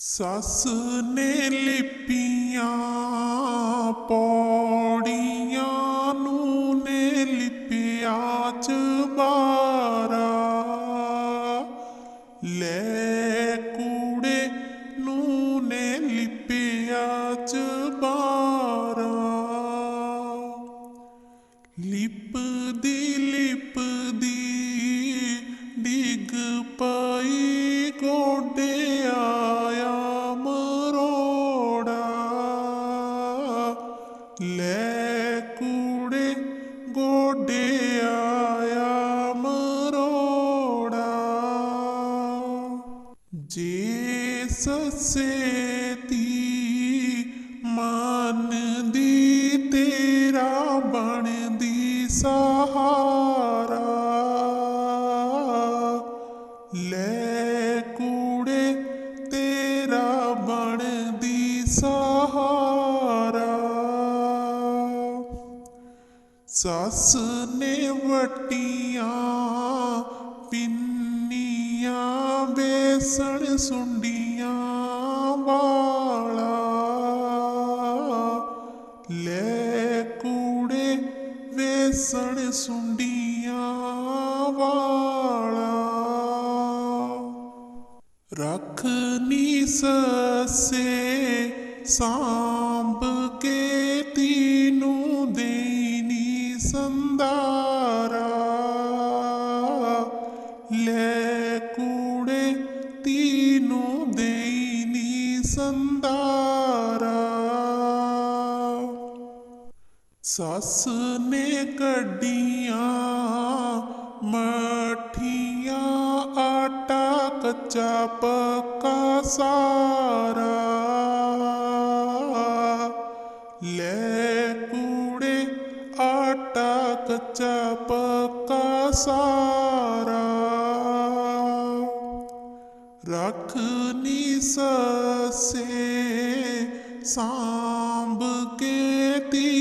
ਸੱਸ ਨੇ ਲਿਪੀਆਂ ਪੌੜੀਆਂ ਨੂੰ ਨੇ ਲਿਪਿਆ ਚਬਾਰਾ ਲੈ ਕੂੜੇ ਨੂੰ ਨੇ ਲਿਪਿਆ ਚਬਾਰਾ ਲਿਪਦੀ ਲਿਪਦੀ, ਡਿੱਗ ਪਈ ਗੋਡੇ ਲੈ ਕੂੜੇ ਗੋਡੇ ਆਇਆ ਮਰੋੜਾ। ਜੇ ਸੱਸੇ ਤੀ ਮਨ ਸੱਸ ਨੇ ਵਟੀਆਂ, ਪਿੰਨੀਆਂ, ਬੇਸਣ ਸੁੰਡੀਆਂ, ਵਾਲਾ। ਲੈ ਕੂੜੇ, ਵੇਸਣ ਸੁੰਡੀਆਂ, ਵਾਲਾ। ਰੱਖ ਨੀ ਸਸੇ, ਸਾਂਭ ਦੇਨੀ ਸੰਦਾਰਾ ਲੈ ਕੂੜੇ ਤੀਨੂੰ ਦੇਨੀ ਸੰਦਾਰਾ ਸੱਸ ਨੇ ਕੱਢੀਆਂ ਮਠੀਆਂ, ਆਟਾ, ਕੱਚਾ ਪੱਕਾ ਸਾਰਾ। ਲੈ ਕੱਚਾ ਪੱਕਾ ਸਾਰਾ ਰੱਖ ਨੀ ਸਾਂਭ ਕੇ ਤੀ